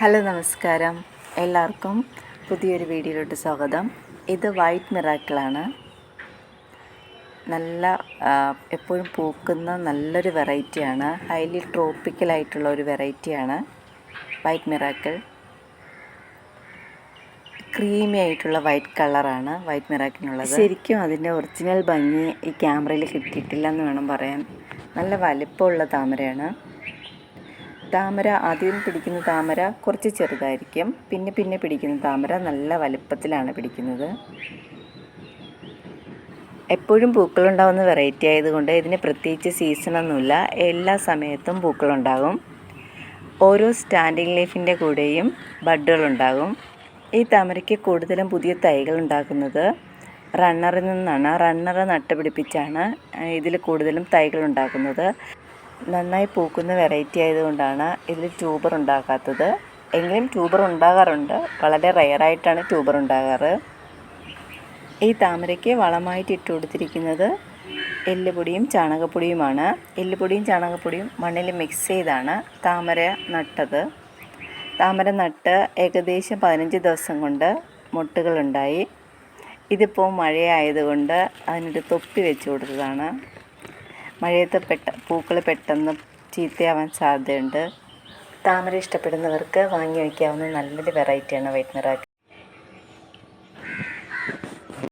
Hello നമസ്കാരം. എല്ലാവർക്കും പുതിയൊരു വീഡിയോയിലോട്ട് സ്വാഗതം. ഇത് വൈറ്റ് മിറാക്കിളാണ്. നല്ല എപ്പോഴും പൂക്കുന്ന നല്ലൊരു വെറൈറ്റിയാണ്. ഹൈലി ട്രോപ്പിക്കലായിട്ടുള്ള ഒരു വെറൈറ്റിയാണ് വൈറ്റ് മിറാക്കിൾ. ക്രീമി ആയിട്ടുള്ള വൈറ്റ് കളറാണ് വൈറ്റ് മിറാക്കിനുള്ളത് ശരിക്കും അതിന്റെ ഒറിജിനൽ ഭംഗി ഈ ക്യാമറയിൽ കിട്ടിയിട്ടില്ല എന്ന് വേണം പറയാൻ. നല്ല വലിപ്പമുള്ള താമരയാണ്. താമര ആദ്യം പിടിക്കുന്ന താമര കുറച്ച് ചെറുതായിരിക്കും. പിന്നെ പിന്നെ പിടിക്കുന്ന താമര നല്ല വലുപ്പത്തിലാണ് പിടിക്കുന്നത്. എപ്പോഴും പൂക്കളുണ്ടാകുന്ന വെറൈറ്റി ആയതുകൊണ്ട് ഇതിന് പ്രത്യേകിച്ച് സീസണൊന്നുമില്ല എല്ലാ സമയത്തും പൂക്കളുണ്ടാകും. ഓരോ സ്റ്റാൻഡിങ് ലീഫിന്റെ കൂടെയും ബഡുകളുണ്ടാകും ഈ താമരയ്ക്ക് കൂടുതലും പുതിയ തൈകൾ ഉണ്ടാക്കുന്നത് റണ്ണറിൽ നിന്നാണ്. റണ്ണർ നട്ടുപിടിപ്പിച്ചാണ് ഇതിൽ കൂടുതലും തൈകൾ ഉണ്ടാക്കുന്നത്. നന്നായി പൂക്കുന്ന വെറൈറ്റി ആയതുകൊണ്ടാണ് ഇതിൽ ട്യൂബർ ഉണ്ടാക്കാത്തത്. എങ്കിലും ട്യൂബർ ഉണ്ടാകാറുണ്ട്. വളരെ റെയറായിട്ടാണ് ട്യൂബർ ഉണ്ടാകാറ്. ഈ താമരയ്ക്ക് വളമായിട്ട് ഇട്ട് കൊടുത്തിരിക്കുന്നത് എല്ലുപൊടിയും ചാണകപ്പൊടിയുമാണ്. എല്ലുപൊടിയും ചാണകപ്പൊടിയും മണ്ണിൽ മിക്സ് ചെയ്താണ് താമര നട്ടത്. താമര നട്ട് ഏകദേശം പതിനഞ്ച് ദിവസം കൊണ്ട് മുട്ടുകളുണ്ടായി. ഇതിപ്പോൾ മഴയായതുകൊണ്ട് അതിനൊരു തൊപ്പി വെച്ച് കൊടുത്തതാണ്. മഴയത്ത് പെട്ട പൂക്കൾ പെട്ടെന്ന് ചീത്തയാവാൻ സാധ്യതയുണ്ട്. താമര ഇഷ്ടപ്പെടുന്നവർക്ക് വാങ്ങി വയ്ക്കാവുന്ന നല്ലൊരു വെറൈറ്റിയാണ് വൈറ്റ് മിറാക്കിൾ